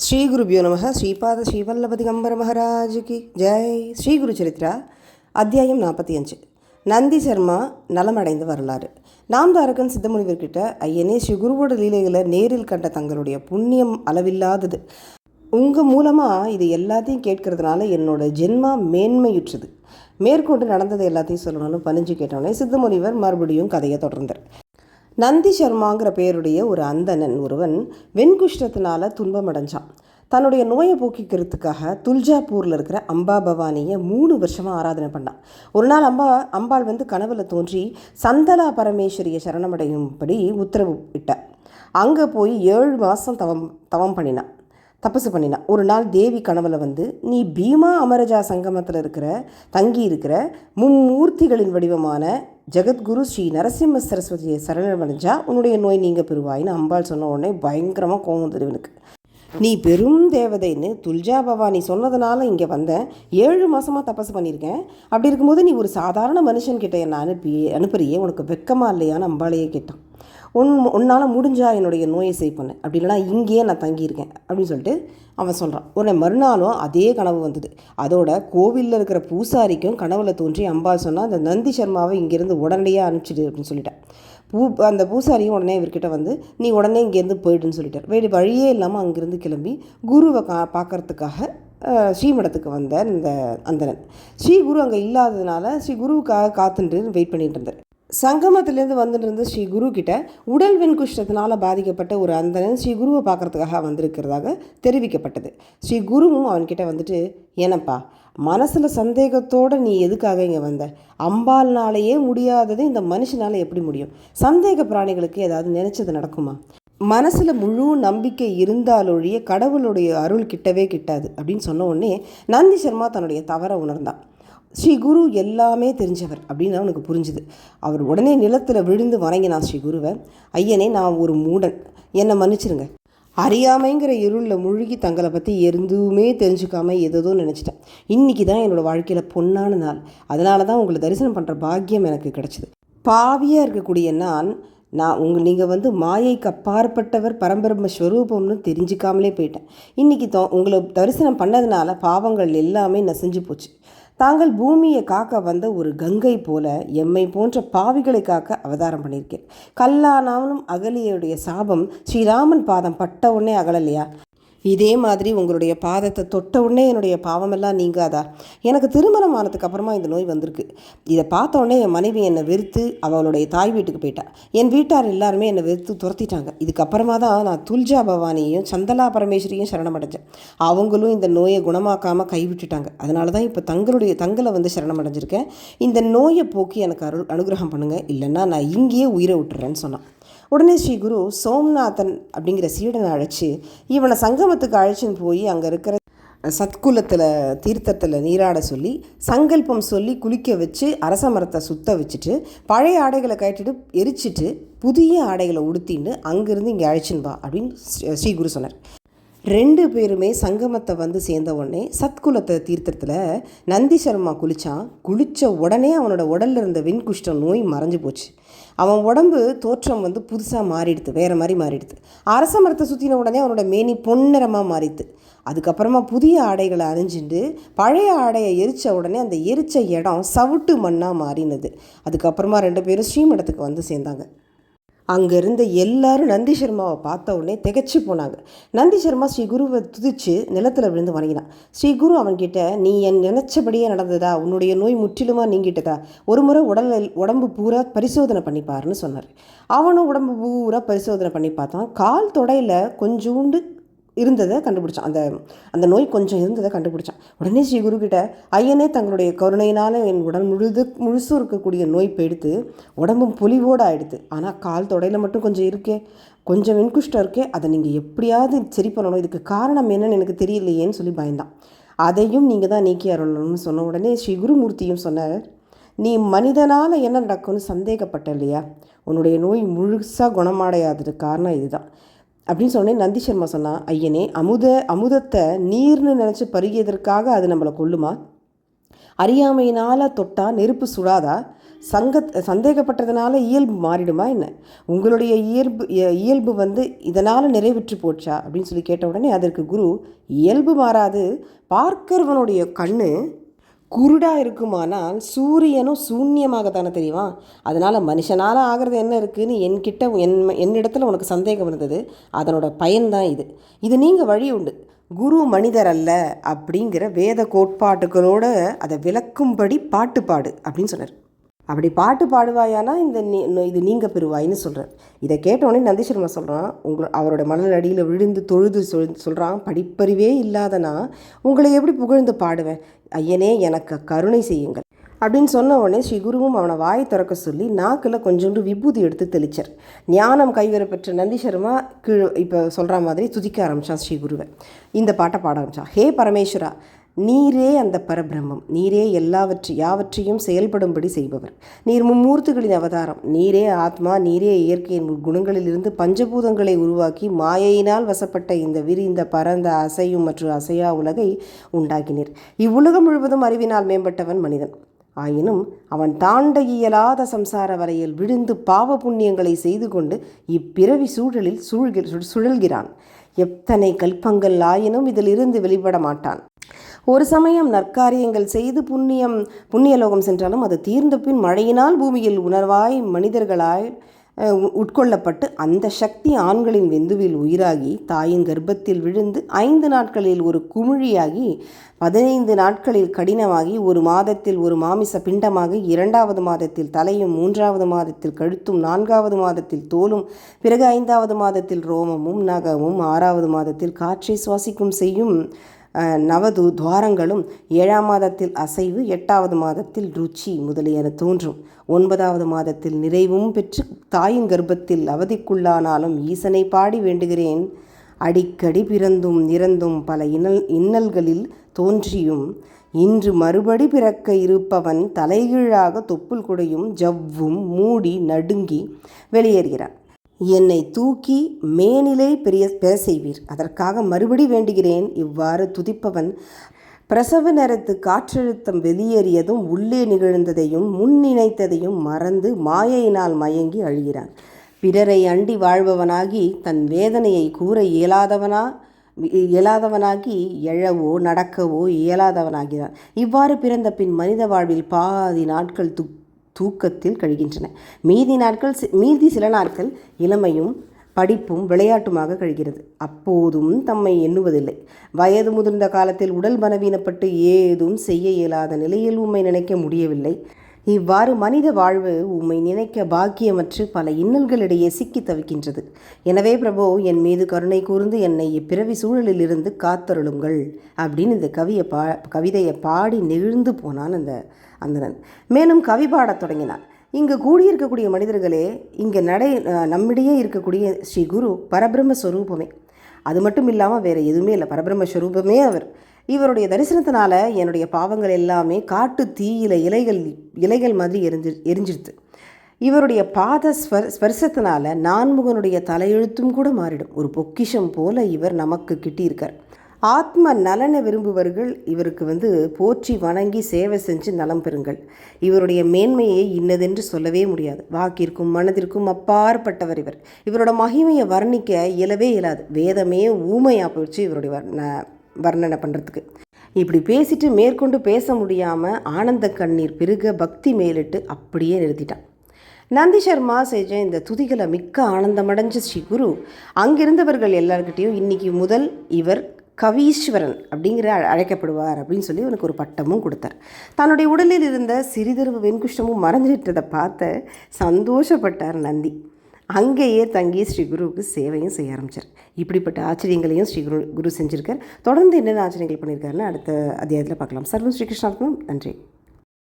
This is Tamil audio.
శ్రీ గురుభ్యో నమ శ్రీపాద శ్రీవల్లభదిగంబర మహారాజుకి ஜெய் ஸ்ரீ குரு சரித்ரா அத்தியாயம் நாற்பத்தி அஞ்சு நந்தி சர்மா நலமடைந்த வரலாறு நாம் தாரகன் சித்தமுனிவர்கிட்ட ஐயனே ஸ்ரீ குருவோட லீலைகளை நேரில் கண்ட தங்களுடைய புண்ணியம் அளவில்லாதது உங்கள் மூலமாக இது எல்லாத்தையும் கேட்கறதுனால என்னோட ஜென்மா மேன்மையுற்றது மேற்கொண்டு நடந்தது எல்லாத்தையும் சொல்லணும்னு பணிஞ்சு கேட்டோன்னே சித்தமுனிவர் மறுபடியும் கதையை தொடர்ந்தார் நந்தி சர்மாங்கிற பேருடைய ஒரு அந்தணன் ஒருவன் வெண்குஷ்டத்தினால துன்பமடைஞ்சான். தன்னுடைய நோயை போக்கிக்கிறதுக்காக துல்ஜாப்பூரில் இருக்கிற அம்பா பவானியை மூணு வருஷமாக ஆராதனை பண்ணான். ஒரு நாள் அம்பா அம்பாள் வந்து கனவில் தோன்றி சந்தலா பரமேஸ்வரியை சரணமடையும்படி உத்தரவு இட்டார் அங்கே போய் ஏழு மாதம் தவம் தவம் பண்ணினான். தபசு பண்ணினான். ஒரு நாள் தேவி கனவுல வந்து நீ பீமா அமரஜா சங்கமத்தில் இருக்கிற தங்கி இருக்கிற மும்மூர்த்திகளின் வடிவமான ஜெகத்குரு ஸ்ரீ நரசிம்ம சரஸ்வதியை சரணமடைஞ்சா உன்னுடைய நோய் நீங்கள் பெறுவாயின்னு அம்பாள் சொன்ன உடனே பயங்கரமாக கோவம் வந்தது நீ பெரும் தேவதைன்னு துல்ஜா பவானி சொன்னதுனால இங்கே வந்தேன். ஏழு மாதமாக தபசு பண்ணியிருக்கேன் அப்படி இருக்கும்போது நீ ஒரு சாதாரண மனுஷன்கிட்ட என்னை அனுப்பி அனுப்புறியே? உனக்கு வெக்கமாக இல்லையான்னு அம்பாளையே கேட்டான். உன் உன்னால் முடிஞ்சா என்னுடைய நோயை சரி பண்ணு. அப்படி இல்லைனா இங்கேயே நான் தங்கியிருக்கேன். அப்படின்னு சொல்லிட்டு அவன் சொல்கிறான் உடனே மறுநாளும் அதே கனவு வந்தது. அதோட கோவிலில் இருக்கிற பூசாரிக்கும் கனவுல தோன்றி அம்பாள் சொன்னால் அந்த நந்தி சர்மாவை இங்கேருந்து உடனடியாக அனுப்பிச்சிடு அப்படின்னு சொல்லிட்டேன். பூ அந்த பூசாரியும் உடனே இவர்கிட்ட வந்து நீ உடனே இங்கேருந்து போயிடுன்னு சொல்லிட்டார். வேறு வழியே இல்லாமல் அங்கேருந்து கிளம்பி குருவை கா பார்க்கறதுக்காக ஸ்ரீமடத்துக்கு வந்த இந்த அந்தனன் ஸ்ரீ குரு அங்கே இல்லாததுனால ஸ்ரீ குருவுக்காக காத்துட்டு வெயிட் பண்ணிகிட்டு இருந்தார். சங்கமத்திலேருந்து வந்துட்டு இருந்த ஸ்ரீ குரு கிட்ட உடல் வெண்குஷ்டத்தினால் பாதிக்கப்பட்ட ஒரு அந்தனன் ஸ்ரீ குருவை பார்க்கறதுக்காக வந்திருக்கிறதாக தெரிவிக்கப்பட்டது. ஸ்ரீ குருவும் அவன்கிட்ட வந்துட்டு ஏனப்பா மனசில் சந்தேகத்தோடு நீ எதுக்காக இங்கே வந்த? அம்பாள்னாலேயே முடியாதது இந்த மனுஷனால் எப்படி முடியும்? சந்தேக பிராணிகளுக்கு ஏதாவது நினச்சது நடக்குமா? மனசில் முழு நம்பிக்கை இருந்தாலொழிய கடவுளுடைய அருள் கிட்டவே கிட்டாது. அப்படின்னு சொன்ன உடனே நந்தி சர்மா தன்னுடைய தவறை உணர்ந்தான். ஸ்ரீ குரு எல்லாமே தெரிஞ்சவர் அப்படின்னு அவனுக்கு புரிஞ்சுது. அவர் உடனே நிலத்தில் விழுந்து வணங்கினான் ஸ்ரீ குருவை. ஐயனே நான் ஒரு மூடன். என்னை மன்னிச்சிருங்க. அறியாமைங்கிற இருளில் முழுகி தங்களை பற்றி எதுவுமே தெரிஞ்சுக்காம ஏதோ நினச்சிட்டேன். இன்றைக்கி தான் என்னோடய வாழ்க்கையில் பொன்னான நாள். அதனால தான் உங்களை தரிசனம் பண்ணுற பாக்கியம் எனக்கு கிடச்சிது. பாவியாக இருக்கக்கூடிய நான் நான் உங்கள் நீங்கள் வந்து மாயைக்கு அப்பாற்பட்டவர் பரம்பரம ஸ்வரூபம்னு தெரிஞ்சுக்காமலே போயிட்டேன். இன்றைக்கி தோ உங்களை தரிசனம் பண்ணதுனால பாவங்கள் எல்லாமே நசிஞ்சு போச்சு. தாங்கள் பூமியை காக்க வந்த ஒரு கங்கை போல எம்மை போன்ற பாவிகளை காக்க அவதாரம் பண்ணியிருக்கேன். கல்லானாலும் அகலியுடைய சாபம் ஸ்ரீராமன் பாதம் பட்ட உடனே அகலலையா இதே மாதிரி உங்களுடைய பாதத்தை தொட்ட உடனே என்னுடைய பாவமெல்லாம் நீங்காதா? எனக்கு திருமணம் ஆனதுக்கு அப்புறமா இந்த நோய் வந்திருக்கு. இதை பார்த்த உடனே என் மனைவி என்னை வெறுத்து அவளுடைய தாய் வீட்டுக்கு போயிட்டா. என் வீட்டார் எல்லாருமே என்னை வெறுத்து துரத்திட்டாங்க. இதுக்கப்புறமா தான் நான் துல்ஜா பவானியையும் சந்தலா பரமேஸ்வரியும் சரணமடைஞ்சேன். அவங்களும் இந்த நோயை குணமாக்காமல் கைவிட்டுட்டாங்க. அதனால தான் இப்போ தங்களுடைய தங்களை வந்து சரணமடைஞ்சிருக்கேன். இந்த நோயை போக்கி எனக்கு அருள் அனுகிரகம் பண்ணுங்கள் இல்லைன்னா நான் இங்கேயே உயிரை விட்டுறேன்னு சொன்னான். உடனே ஸ்ரீ குரு சோம்நாதன் அப்படிங்கிற சீடனை அழைச்சி இவனை சங்கமத்துக்கு அழைச்சின்னு போய் அங்கே இருக்கிற சத்குலத்தில் தீர்த்தத்தில் நீராட சொல்லி சங்கல்பம் சொல்லி குளிக்க வச்சு அரச மரத்தை சுத்த வச்சுட்டு பழைய ஆடைகளை கட்டிட்டு எரிச்சிட்டு புதிய ஆடைகளை உடுத்தின்னு அங்கேருந்து இங்கே அழைச்சின்னு வா அப்படின்னு ஸ்ரீ- ஸ்ரீ குரு சொன்னார். ரெண்டு பேருமே சங்கமத்தை வந்து சேர்ந்த உடனே சத்குலத்தை தீர்த்தத்தில் நந்தி சர்மா குளித்தான் குளித்த உடனே அவனோட உடலில் இருந்த வெண்குஷ்டம் நோய் மறைஞ்சு போச்சு. அவன் உடம்பு தோற்றம் வந்து புதுசாக மாறிடுது வேறு மாதிரி மாறிடுது அரச மரத்தை சுற்றின உடனே அவனோட மேனி பொன்னிறமாக மாறிடுது அதுக்கப்புறமா புதிய ஆடைகளை அணிஞ்சுட்டு பழைய ஆடையை எரித்த உடனே அந்த எரித்த இடம் சவுட்டு மண்ணாக மாறினது. அதுக்கப்புறமா ரெண்டு பேரும் ஸ்ரீமடத்துக்கு வந்து சேர்ந்தாங்க. அங்கே இருந்த எல்லாரும் நந்தி சர்மாவை பார்த்த உடனே திகச்சு போனாங்க. நந்தி சர்மா ஸ்ரீ குருவை துதிச்சு நிலத்தில் விழுந்து வணங்கினான். ஸ்ரீ குரு அவன்கிட்ட நீ என் நினச்சபடியே நடந்ததா? உன்னுடைய நோய் முற்றிலுமாக நீங்கிட்டதா? ஒரு முறை உடல் உடம்பு பூரா பரிசோதனை பண்ணிப்பாருன்னு சொன்னார். அவனும் உடம்பு பூரா பரிசோதனை பண்ணி பார்த்தான். கால் தொடையில் கொஞ்சோண்டு இருந்ததை கண்டுபிடிச்சான். அந்த அந்த நோய் கொஞ்சம் இருந்ததை கண்டுபிடிச்சான். உடனே ஸ்ரீ குரு கிட்ட ஐயனே தங்களுடைய கருணையினால் என் உடல் முழுது முழுசும் இருக்கக்கூடிய நோய் போயிடுத்து உடம்பும் பொலிவோடு ஆயிடுது ஆனால் கால் தொடையில் மட்டும் கொஞ்சம் இருக்கே கொஞ்சம் வெண்குஷ்டம் இருக்கே அதை நீங்கள் எப்படியாவது சரி பண்ணணும். இதுக்கு காரணம் என்னன்னு எனக்கு தெரியலையேன்னு சொல்லி பயந்தான். அதையும் நீங்கள் தான் நீக்கி அருளணும்னு சொன்ன உடனே ஸ்ரீ குருமூர்த்தியும் சொன்னார் நீ மனிதனால் என்ன நடக்கும்னு சந்தேகப்பட்ட இல்லையா? உன்னுடைய நோய் முழுசாக குணமடையாததுக்கு காரணம் இதுதான். அப்படின்னு சொன்னேன் நந்தி சர்மா சொன்னான் ஐயனே அமுத அமுதத்தை நீர்னு நினச்சி பருகியதற்காக அது நம்மளை கொல்லுமா? அறியாமையினால் தொட்டா நெருப்பு சுடாதா? சங்க சந்தேகப்பட்டதுனால இயல்பு மாறிடுமா என்ன? உங்களுடைய இயல்பு இயல்பு வந்து இதனால் நிறைவுற்று போச்சா? அப்படின்னு சொல்லி கேட்ட உடனே அதற்கு குரு இயல்பு மாறாது. பார்க்கிறவனுடைய கண்ணு குருடா இருக்குமானால் சூரியனும் சூன்யமாகத்தானே தெரியுமா? அதனால் மனுஷனால் ஆகிறது என்ன இருக்குதுன்னு என்கிட்ட என் என்னிடத்துல உனக்கு சந்தேகம் இருந்தது. அதனோட பயன்தான் இது. இது நீங்கள் வழி உண்டு. குரு மனிதர் அல்ல அப்படிங்கிற வேத கோட்பாட்டுகளோட அதை விளக்கும்படி பாட்டு பாடு அப்படின்னு சொன்னார். அப்படி பாட்டு பாடுவாயானா இந்த நீ- இது நீங்கள் பெறுவாயின்னு சொல்கிறார் இதை கேட்டோடனே நந்தீஸ்வரமா சொல்கிறான் உங்கள் அவரோட மணல் அடியில் விழுந்து தொழுது சொல் சொல்கிறான் படிப்பறிவே இல்லாதனா உங்களை எப்படி புகழ்ந்து பாடுவேன்? ஐயனே எனக்கு கருணை செய்யுங்கள். அப்படின்னு சொன்ன உடனே ஸ்ரீ குருவும் அவனை வாய் திறக்க சொல்லி நாக்கில் கொஞ்சோண்டு விபூதி எடுத்து தெளிச்சார். ஞானம் கைவர பெற்ற நந்தீஸ்வரமா கீழ் இப்போ சொல்கிற மாதிரி துதிக்க ஆரம்பித்தான் ஸ்ரீ குருவை. இந்த பாட்டை பாட ஆரம்பித்தான் ஹே பரமேஸ்வரா நீரே அந்த பரபிரம்மம். நீரே எல்லாவற்றை யாவற்றையும் செயல்படும்படி செய்பவர். நீர் மும்மூர்த்திகளின் அவதாரம். நீரே ஆத்மா நீரே இயற்கையின் குணங்களிலிருந்து பஞ்சபூதங்களை உருவாக்கி மாயையினால் வசப்பட்ட இந்த விரிந்த பரந்த அசையும் மற்றும் அசையா உலகை உண்டாக்கினீர். இவ்வுலகம் முழுவதும் அறிவினால் மேம்பட்டவன் மனிதன். ஆயினும் அவன் தாண்ட இயலாத சம்சார வரையில் விழுந்து பாவ புண்ணியங்களை செய்து கொண்டு இப்பிறவி சூழலில் சூழ்கி சு- சுழல்கிறான். எத்தனை கல்பங்கள் ஆயினும் இதிலிருந்து வெளிப்பட மாட்டான். ஒரு சமயம் நற்காரியங்கள் செய்து புண்ணியம் புண்ணியலோகம் சென்றாலும் அது தீர்ந்த பின் மழையினால் பூமியில் உணர்வாய் மனிதர்களாய் உட்கொள்ளப்பட்டு அந்த சக்தி ஆண்களின் வெந்துவில் உயிராகி தாயின் கர்ப்பத்தில் விழுந்து ஐந்து நாட்களில் ஒரு குமிழியாகி பதினைந்து நாட்களில் கடினமாகி ஒரு மாதத்தில் ஒரு மாமிச பிண்டமாகி இரண்டாவது மாதத்தில் தலையும் மூன்றாவது மாதத்தில் கழுத்தும் நான்காவது மாதத்தில் தோலும் பிறகு ஐந்தாவது மாதத்தில் ரோமமும் நகமும் ஆறாவது மாதத்தில் காற்றை சுவாசிக்கும் செய்யும் நவது துவாரங்களும் ஏழாம் மாதத்தில் அசைவு எட்டாவது மாதத்தில் ருச்சி முதலியன தோன்றும். ஒன்பதாவது மாதத்தில் நிறைவும் பெற்று தாயின் கர்ப்பத்தில் அவதிக்குள்ளானாலும் ஈசனை பாடி வேண்டுகிறேன். அடிக்கடி பிறந்தும் இறந்தும் பல இன்னல் இன்னல்களில் தோன்றியும் இன்று மறுபடி பிறக்க இருப்பவன் தலைகீழாக தொப்புள் குடையும் ஜவ்வும் மூடி நடுங்கி வெளியேறுகிறான். என்னை தூக்கி மேனிலே பெரிய பெற செய்வீர் அதற்காக மறுபடி வேண்டுகிறேன். இவ்வாறு துதிப்பவன் பிரசவ நேரத்து காற்றழுத்தம் வெளியேறியதும் உள்ளே நிகழ்ந்ததையும் முன் நினைத்ததையும் மறந்து மாயையினால் மயங்கி அழுகிறான். பிறரை அண்டி வாழ்பவனாகி தன் வேதனையை கூற இயலாதவனா இயலாதவனாகி எழவோ நடக்கவோ இயலாதவனாகிறான். இவ்வாறு பிறந்த பின் மனித வாழ்வில் பாதி நாட்கள் துக் தூக்கத்தில் கழிகின்றன. மீதி நாட்கள் மீதி சில நாட்கள் இளமையும் படிப்பும் விளையாட்டுமாக கழிகிறது. அப்போதும் தம்மை எண்ணுவதில்லை. வயது முதிர்ந்த காலத்தில் உடல் பலவீனப்பட்டு ஏதும் செய்ய இயலாத நிலையில் உம்மை நினைக்க முடியவில்லை. இவ்வாறு மனித வாழ்வு உம்மை நினைக்க பாக்கியமற்று பல இன்னல்களிடையே சிக்கி தவிக்கின்றது. எனவே பிரபு என் மீது கருணை கூர்ந்து என்னை இப்பிறவி சூழலிலிருந்து காத்தருளுங்கள். அப்படின்னு இந்த கவியை பா கவிதையை பாடி நெகிழ்ந்து போனான் அந்த அந்தணன். மேலும் கவி பாடத் தொடங்கினான். இங்கு கூடியிருக்கக்கூடிய மனிதர்களே இங்கே நடை நம்மிடையே இருக்கக்கூடிய ஸ்ரீ குரு பரபிரம்ம ஸ்வரூபமே அது மட்டும் இல்லாமல் வேறு எதுவுமே இல்லை. பரபிரம்ம ஸ்வரூபமே அவர். இவருடைய தரிசனத்தினால என்னுடைய பாவங்கள் எல்லாமே காட்டு தீயில இலைகள் இலைகள் மாதிரி எரிஞ்சு எரிஞ்சிடுது. இவருடைய பாத ஸ்வர் ஸ்பர்சத்தினால நான்முகனுடைய தலையெழுத்தும் கூட மாறிடும். ஒரு பொக்கிஷம் போல இவர் நமக்கு கிட்டியிருக்கார். ஆத்ம நலனை விரும்புவர்கள் இவருக்கு வந்து போற்றி வணங்கி சேவை செஞ்சு நலம் பெறுங்கள். இவருடைய மேன்மையை இன்னதென்று சொல்லவே முடியாது. வாக்கிற்கும் மனதிற்கும் அப்பாற்பட்டவர் இவர். இவரோட மகிமையை வர்ணிக்க இயலவே இயலாது. வேதமே ஊமையாக போயிடுச்சு இவருடைய வர்ண வர்ணனை பண்ணுறதுக்கு இப்படி பேசிட்டு மேற்கொண்டு பேச முடியாமல் ஆனந்த கண்ணீர் பெருக பக்தி மேலிட்டு அப்படியே நிறுத்திட்டான். நந்தி சர்மா செஞ்ச இந்த துதிகளை மிக்க ஆனந்தமடைஞ்ச ஸ்ரீ குரு அங்கிருந்தவர்கள் எல்லார்கிட்டேயும் இன்னைக்கு முதல் இவர் கவீஸ்வரன் அப்படிங்கிற அழ- அழைக்கப்படுவார் அப்படின்னு சொல்லி அவனுக்கு ஒரு பட்டமும் கொடுத்தார். தன்னுடைய உடலில் இருந்த சிறிதளவு வெண்குஷ்டமும் மறைஞ்சிட்டதை பார்த்து சந்தோஷப்பட்டார் நந்தி. அங்கேயே தங்கி ஸ்ரீ குருவுக்கு சேவையும் செய்ய ஆரம்பித்தார் இப்படிப்பட்ட ஆச்சரியங்களையும் ஸ்ரீ குரு குரு செஞ்சிருக்கார். தொடர்ந்து என்னென்ன ஆச்சரியங்கள் பண்ணியிருக்காருன்னு அடுத்த அத்தியாயத்தில் பார்க்கலாம். சர்வம் ஸ்ரீகிருஷ்ணார்ப்பணம் நன்றி.